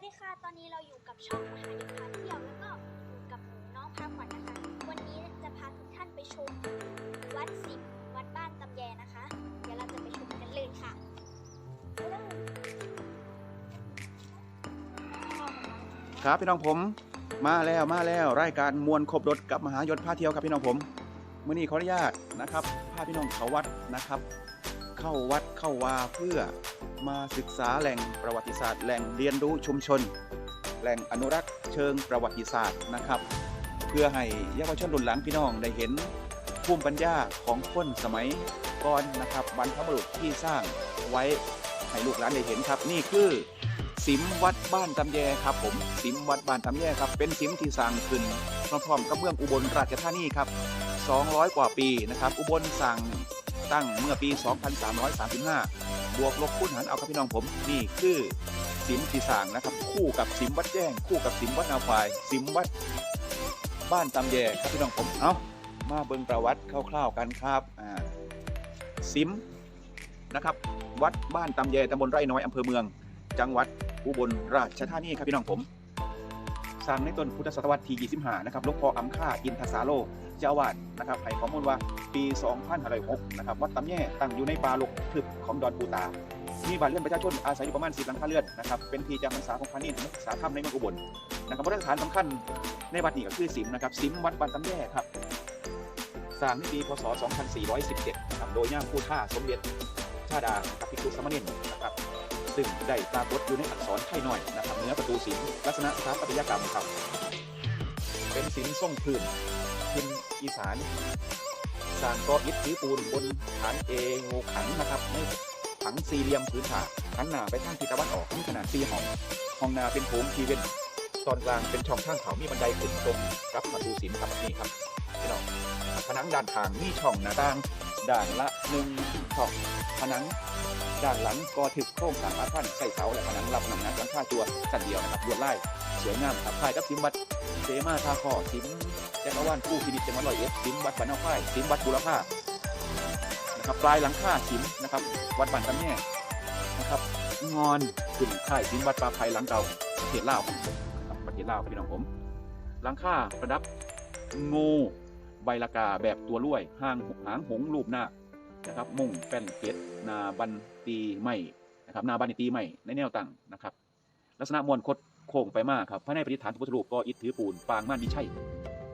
วัสดีค่ะ ตอนนี้เราอยู่กับช่องมหาเด็กพาเที่ยวแล้วก็อยู่กับหนูน้องพาขวัญนะคะ วันนี้จะพาทุกท่านไปชมวัดสิบวัดบ้านตำแยนะคะ เดี๋ยวเราจะไปชมกันเลยค่ะครับพี่น้องผมมาแล้วมาแล้วรายการมวลครบรถกับมหายศพาเที่ยวครับพี่น้องผมเมื่อนี้ขออนุญาตนะครับพาพี่น้องเข้าวัดนะครับ เข้าวัดเข้าวาเพื่อมาศึกษาแหล่งประวัติศาสตร์ แหล่งเรียนรู้ชุมชน แหล่งอนุรักษ์เชิงประวัติศาสตร์นะครับ เพื่อให้เยาวชนรุ่นหลังพี่น้องได้เห็นภูมิปัญญาของคนสมัยก่อนนะครับบรรพบุรุษที่สร้างไว้ให้ลูกหลานได้เห็นครับ นี่คือสิมวัดบ้านตำแยครับ ผมสิมวัดบ้านตำแยครับ เป็นสิมที่สร้างขึ้นพร้อมๆกับเมืองอุบลราชธานีครับ 200 กว่าปีนะครับ อุบลสร้าง ตั้งเมื่อปี 2335 บวกลบคูณหารเอาครับพี่น้องผม นี่คือสิมทีสางนะครับ คู่กับสิมวัดแจ้ง คู่กับสิมวัดนาควาย สิมวัดบ้านตำแยครับพี่น้องผม เอามาเบิ่งประวัติคร่าวๆกันครับอ่าสิมนะครับ วัดบ้านตำแยตำบลไร่น้อยอำเภอเมือง จังหวัดอุบลราชธานีครับพี่น้องผม สร้างในต้นพุทธศตวรรษที่25นะครับหลวงพ่ออำค่าอินทสาโลเจ้าอาวาดนะครับให้ข้อมูลว่าปี2506นะครับวัดตำแย่ตั้งอยู่ในป่าลกทึบของดอนปูตามีบ้านเรือนประชาชนอาศัยอยู่ประมาณ10หลังคาเรือนนะครับเป็นที่จำพรรษาของพระนินนักศึกษาธรรมในเมืองอุบลนะครับมาตรฐานสำคัญในวัดนี้ก็คือสิมนะครับสิมวัดบ้านตำแย่ครับสร้างในปีพศ 2417นะครับโดยย่าผู้ท่าสมเด็จชาดากับพิคุสมณรนะครับ ซึ่งได้ปรากฏอยู่ในอักษรไทยน้อยนะครับเนื้อประตูศิลป์ลักษณะสถาปัตยกรรมครับ เป็นศิลป์ทรงพื้นพินอีสานสร้างก่ออิฐถือปูนบนฐานเอโงขันนะครับในถังสี่เหลี่ยมพื้นฐานหันหน้าไปทางทิศตะวันออกมีขนาดสี่ห้องห้องนาเป็นโถงทีเวนตอนกลางเป็นช่องทางเขามีบันไดขึ้นตรงกับประตูศิลป์ครับนี่ครับพี่น้องผนังด้านขางมีช่องหน้าต่าง ด้านละหนึ่งช่องผนัง ด้านหลังก็ถึกโครงสร้างอาคารใส่เสาและผนังรับน้ำหนักหลังคาจัวสันเดียวนะครับลวดลายสวยงามครับคล้ายกับสิมวัดเสมาทาคอสิมจักรวาลผู้พินิจจังหวัดร้อยเอ็ดสิมวัดบ้านนาค่ายสิมวัดบุรพานะครับปลายหลังคาสิมนะครับ วัดบ้านตำแย่นะครับงอนขึ้นค่ายสิมวัดปลาไพหลังเก่าประเทศลาวครับประเทศลาวครับพี่น้องผมหลังคาประดับงู ใบละกาแบบตัวลุ่ยหางหางหงรูปหน้านะครับ มุ่งแป้นเกตนาบันตีไม่นะครับนาบันตีไม่ในแนวตั้งนะครับ ลักษณะมวลคดโค้งไปมากครับภายในปฏิฐานพุทธรูปก็อิฐถือปูนปางม่านมิชัย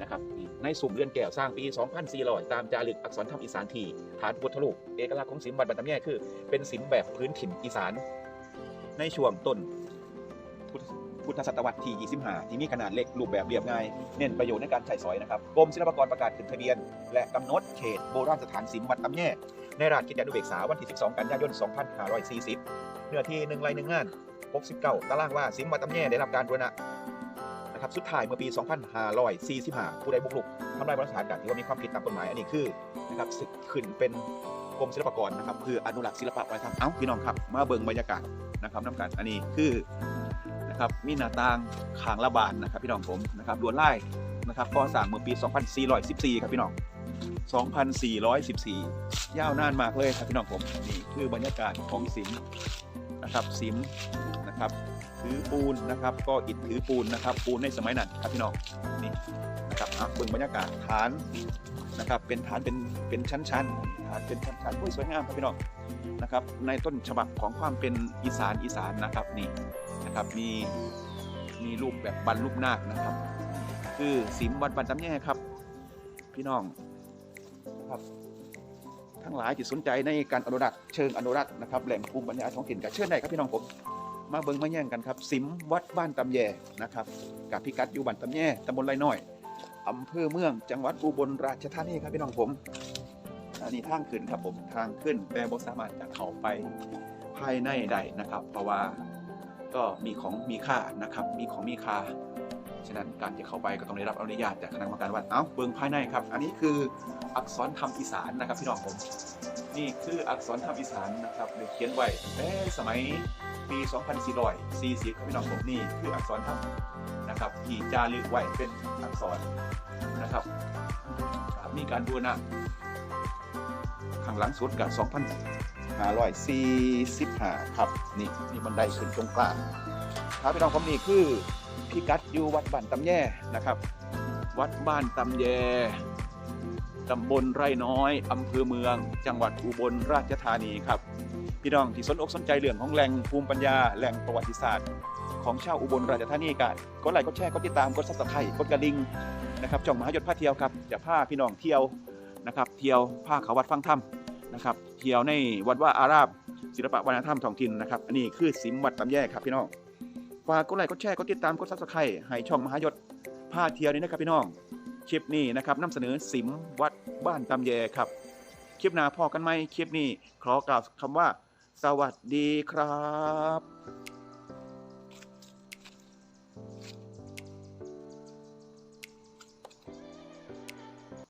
นะครับในสุ่มเรือนแก้วสร้างปี 2400 ตามจารึกอักษรธรรมอีสานทีฐานพุทธรูปเอกลักษณ์ของศิลป์บัดบันตำแย่คือ เป็นศิลป์แบบพื้นถิ่นอีสาน ในช่วงต้น พุทธศตวรรษที่25ที่มีขนาดเล็กรูปแบบเรียบง่าย เน้นประโยชน์ในการใช้สอยนะครับกรมศิลปากรประกาศขึ้นทะเบียน และกำหนดเขตโบราณสถานศิลป์วัดตำแย่ในราชกิจจานุเบกษาวันที่ 12 กันยายน 2540 เนื้อที่หนึ่งไร่หนึ่งาน 69 ตารางว่าสิมวัดตำแย่ได้รับการบูรณะนะครับสุดท้ายเมื่อปี 2545 ผู้ใดบุกรุกทำลายโบราณสถานกันถือว่ามีความผิดตามกฎหมายอันนี้คือนะครับสึกขึ้นเป็นกรมศิลปากรนะครับเพื่ออนุรักษ์ศิลปะวัฒนธรรมเอ้าพี่น้องครับ มาเบิ่งบรรยากาศนะครับน้ำกันอันนี้คือ นะครับมีหน้าต่างขางระบานนะครับพี่น้องผมนะครับลวดลายนะครับก่อสร้างเมื่อปี 2414 ครับพี่น้อง 2414 ยาวนานมากเลยครับพี่น้องผมนี่คือบรรยากาศของสิมนะครับสิมนะครับถือปูนนะครับ ก็อิดถือปูนนะครับ ปูนในสมัยนั้นครับพี่น้องนี่ นะครับอะเบิ่งบรรยากาศฐานนะครับ เป็นฐานเป็นเป็นชั้นๆฐานเป็นชั้นๆโอ้ยสวยงามครับพี่น้องนะครับ ในต้นฉบับของความเป็นอีสานอีสานนะครับนี่นะครับมีมีรูปแบบบรรลุปนาคนะครับ คือสิมวัดบันตำแย่ครับ พี่น้องครับทั้งหลายที่สนใจในการอนุรักษ์เชิงอนุรักษ์นะครับแหล่งภูมิปัญญาท้องถิ่นกับเชิญได้ครับพี่น้องผมมาเบิ่งมาแย่งกันครับ สิมวัดบ้านตำแยนะครับกับพิกัดอยู่บ้านตำแยตำบลไรน้อย อำเภอเมืองจังหวัดอุบลราชธานีครับพี่น้องผมอันนี้ทางขึ้นครับผมทางขึ้นแต่บ่สามารถจะเข้าไปภายในได้นะครับ เพราะว่าก็มีของมีค่านะครับ มีของมีค่า ฉะนั้นการจะเข้าไปก็ต้องได้รับอนุญาตจากคณะกรรมการวัดเอ้าเบิ่งภายในครับ อันนี้คืออักษรธรรมอีสานนะครับพี่น้องผม นี่คืออักษรธรรมอีสานนะครับได้เขียนไว้แต่สมัยปี 2440ครับพี่น้องผมนี่คืออักษรธรรมนะครับที่จารึกไว้เป็นอักษรนะครับครับมีการบูรณะข้างหลังสุดกับ2545ครับนี่นี่บันไดขึ้นตรงกลางครับพี่น้องผมนี่คือ พี่กัดอยู่วัดบ้านตำแย่นะครับ วัดบ้านตำแยตำบลไร่น้อยอำเภอเมือง จังหวัดอุบลราชธานีครับ พี่น้องที่สนอกสนใจเรื่องของแหล่งภูมิปัญญาแหล่งประวัติศาสตร์ ของชาวอุบลราชธานีกันกดไลค์กดแชร์กดติดตามกดซับสไครต์กดกระดิ่งนะครับจ่องมหายศพาเที่ยวครับจะพาพี่น้องเที่ยวนะครับ เที่ยวพาเขาวัดฟังธรรมนะครับ เที่ยวในวัดว่าอารามศิลปะวัฒนธรรมท้องถิ่นนะครับ อันนี้คือสิมวัดตำแยครับพี่น้อง ฝากกดไลค์กดแชร์กดติดตามกดซับสไครต์ให้ช่องมหายศพาเที่ยวนี้นะครับพี่น้องคลิปนี้นะครับนำเสนอสิมวัดบ้านตำแยครับ คลิปหน้าพอกันไหมคลิปนี้ขอกล่าวคำว่า สวัสดีครับ